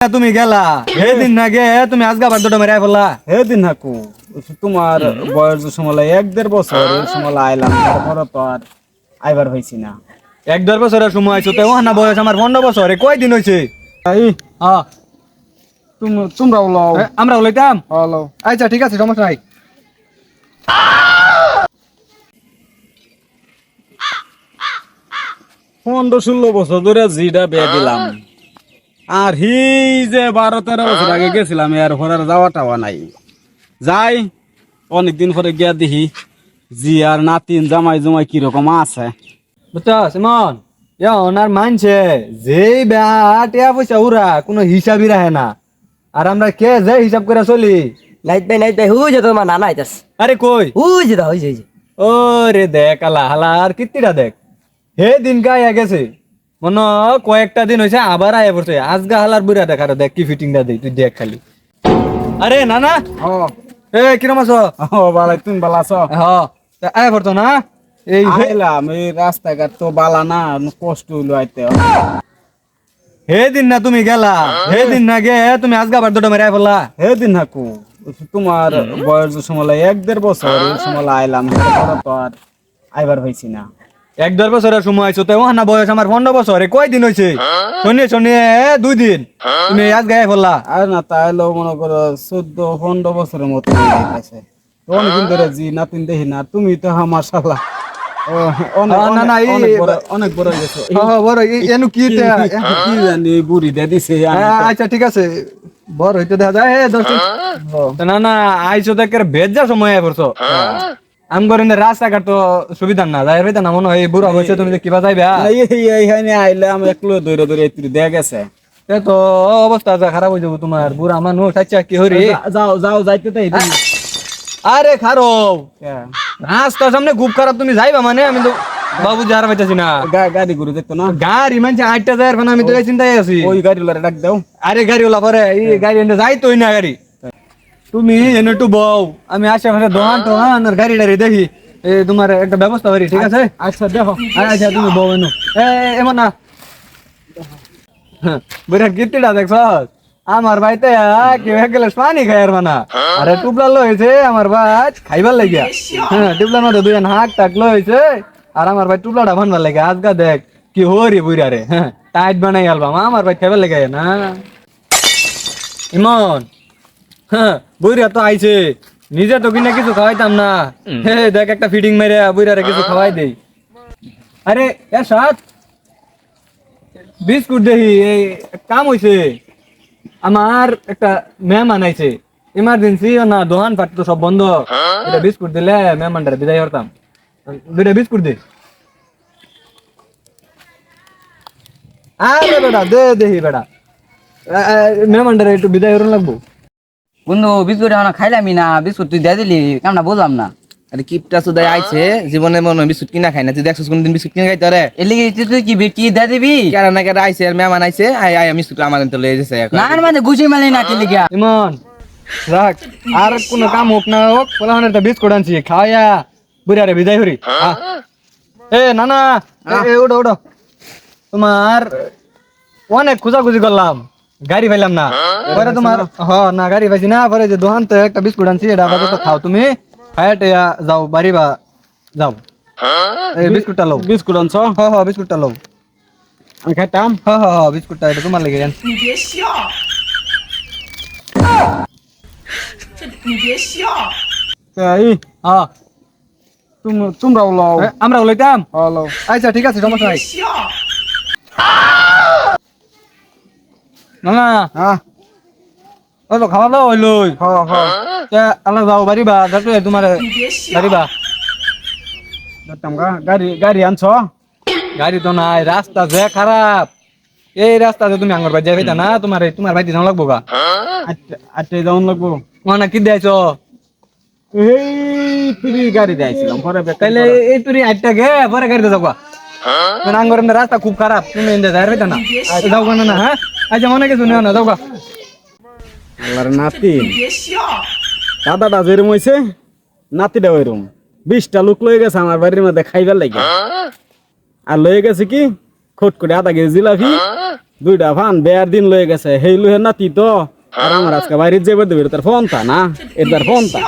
তুমি গেলা? সেদিন না গে তুমি আজকে আবার দুটো মেরে বললা হে দিন হাকু তোমার বয়স সময় এক দেড় বছর সময় আইলাম তারপরে তো আর আইবার হয়েছি না। এক দেড় বছরের সময় আইছো তো না বয়স আমার পনেরো বছর কয় দিন হয়েছে এই হ্যাঁ তুমি- তোমরা লও। লইতাম? আচ্ছা ঠিক আছে সমস্যা নাই। পনেরো ষোলো বছর ধরে জিটা বিয়ে দিলাম। আর হি যে বারো তেরো বছর আগে গেছিলাম এর পরে যাওয়া টাওয়া নাই। যাই অনেকদিন পরে গিয়া দেখি জি আর নাতিন জামাই জমাই কীরকম আছে। বুঝছ সিমন ইয়া ওনার মানছে যেই বেহা টিয়া পয়সা উরা কোনো হিসাবই রাখে না। আর আমরা কে যে হিসাব করে চলি? নাইট বাই নাইট বাই হুই যে তোমার নানা আইতাস আরে কই? হুই যে দা হুই যে ও রে দেখ আলা হালা আর কিত্তিটা দেখ। হে দিন গায়ে গেছে। মনে কয়েকটা দিন হয়েছে আবার আয় পড়ছে। আজগা হালার বুড়া দেখ আর দেখ কি ফিটিংটা দেই তুই দেখ খালি। আরে না না এ কিরম আছো? ও বালাই তুমি বালা আছো? হ। তা আয় পড়তো না? এই হে- আইলাম এই রাস্তাঘাট তো বালা না কষ্ট হইল আইতে। হে দিন না তুমি গেলা হে দিন না গে তুমি আজগা আবার দুটো মেরে বললা হে দিন হাকু তোমার বয়স সময় এক দেড় বছর সময় আইলাম তো আর আইবার হয়েছি না। এক দেড় বছরের সময় আইছো তো না বয়স আমার পনেরো বছর কয় দিন হয়েছে শনি শনি দুই দিন তুমি আজগা আয় বললা আর না তাইলেও মনে করো চোদ্দ পনেরো বছরের মতো হয়ে গেছে। অনেকদিন ধরে জি নাতিন দেখি না তুমি তো আমার শালা। অনেক না, না, অনেক- এই- অনেক বড়- হয়ে গেছে। বড় এনু কি কি জানি বুড়ি দিয়ে দিছে হ্যাঁ, আচ্ছা ঠিক আছে। বড় হইতে দেখা যায়। দশ না না আইছো তো একের বেজার সময় আয় পড়ছো। আম করেন রাস্তাঘাট তো সুবিধা না যাই না মনে হয় এই বুড়া হয়েছে তুমি কিবা যাইবা এই এই- এইখানে আইলে আমি একলো দৌড়ে দৌড়ে একটু দেয়া গেছে। তো অবস্থা খারাপ হয়ে যাব তোমার বুড়া মানুষ আচ্ছা কি হরি? যাও যাও যাইতে তাই আরে রাস্তার সামনে খুব খারাপ তুমি যাইবা মানে? আমি তো বাবু যার পাইতেছি না। গাড়ি ঘুরে দেখতো না। গাড়ি মানছে আটটা মানে আমি তো এই চিন্তায় আছি। ওই গাড়ি ডাক দাও। আরে গাড়ি ওলা পরে এই গাড়ি এনে যাই তোই না গাড়ি। তুমি এনে একটু বউ আমি আশেপাশে দোকান টোহান আর গাড়ি টাড়ি দেখি। এই তোমার একটা ব্যবস্থা করি ঠিক আছে? আচ্ছা দেখো। আচ্ছা তুমি বউ এনো। এ এমন না। বুড়া গীতিটা দেখছ? আমার বাড়িতে কেউ এক গ্লাস পানি খাই আর মানা আরে টুপলা লইছে আমার বাচ খাইবার লাগিয়া। হ্যাঁ টুপলার মধ্যে দুজন হাক টাক লইছে। আর আমার ভাই টুপলাটা বানবার লাগে আজকা দেখ কি হরি বুড়া রে। হ্যাঁ টাইট বানাই আলবাম আমার ভাই খাইবার লাগে না। ইমন। হ্যাঁ বুড়া তো আইছে। নিজে তো কিনা কিছু খাওয়াইতাম না। হে দেখ একটা ফিটিং মেরে বুড়ারে কিছু খাওয়াই দেই। আরে এ সাত বিস্কুট দেহি এই কাম হইছে। আমার একটা মেহমান আইছে। ইমার্জেন্সি না দোকান পাট তো সব বন্ধ। এটা বিস্কুট দিলে মেহমানটারে বিদায় করতাম দুইটা বিস্কুট দে। আরে বেটা দে দেহি বেটা। মেহমানটারে একটু বিদায় করুন লাগবো। বন্ধু বিস্কুট এখন খাইলামই না বিস্কুট তুই দিয়ে দিলি কেমন বুঝলাম না? আরে কিপটা সুদাই আইছে জীবনে মনে বিস্কুট কিনা খাই না তুই দেখছিস কোনদিন বিস্কুট কিনা খাইতে রে এর লিগে তুই তুই কি বি- কি দিয়ে দিবি? কেন না কেন আইছে আর মেহমান আইছে আই আই বিস্কুট আমার তো লয়ে যাচ্ছে এখন। না মানে গুছি মালি না কি লিগা? ইমন রাখ আর কোনো কাম হোক না হোক পোলাহানের একটা বিস্কুট আনছি খাওয়া বুড়ারে বিদায় করি। আহ। এ না না এ- ওটো ওটো তোমার অনেক খোঁজাখুঁজি করলাম। গাড়ি পাইলাম না। হ্যাঁ? পরে তোমার হ না গাড়ি পাইছি না পরে যে দোকান তো একটা বিস্কুট আনছি এটা হ্যাঁ? আপাতত খাও তুমি। হায়াটে যাও বাড়ি বা যাও। হ্যাঁ? এই বিস্কুটটা লও। বিস্কুট আনছ? হ হ বিস্কুটটা লও। আমি খাইতাম? হ হ হ বিস্কুটটা এটা তোমার লেগে আনছি। এই হ্যাঁ তোমরাও লও। আমরাও লইতাম? হ লও। আচ্ছা ঠিক আছে সমস্যা নাই। না না। হ্যাঁ তো খাওয়া দাওয়া হইল হ হ। আল্লাহ যাও বাড়িবা যাতে তোমার বাড়িবা গাড়ি আনছ? গাড়ি তো নাই রাস্তা যে খারাপ এই রাস্তাতে তুমি আঙ্গর বাড়ি যাবে না তোমার তোমার বাড়ি যাওয়া লাগবো গা। আচ্ছা যাওয়া লাগবো। মানে কি দেয়ছ এই তুই গাড়ি দেয়ছিলাম পরে তাহলে এই তুই আটটা গে পরে গাড়িতে যাব। আঙ্গর রাস্তা খুব খারাপ তুমি যাবে না। যাও না হ্যাঁ আচ্ছা মনে কিছু নেও না দাওগা আল্লাহর নাতি। দাদাটা যেরম হয়েছে নাতিটা ওইরম বিশটা লোক লয়ে গেছে আমার বাড়ির মধ্যে খাইবার লাগে আর লয়ে গেছে কি? খোট করে আধা কেজি জিলাপি, দুইটা ভান, বেয়ার দিন লয়ে গেছে। হেই লুহে নাতি তো। আর আমার আজকে বাইরে যে বেড়ে তার ফোন তা না এর তার ফোন তা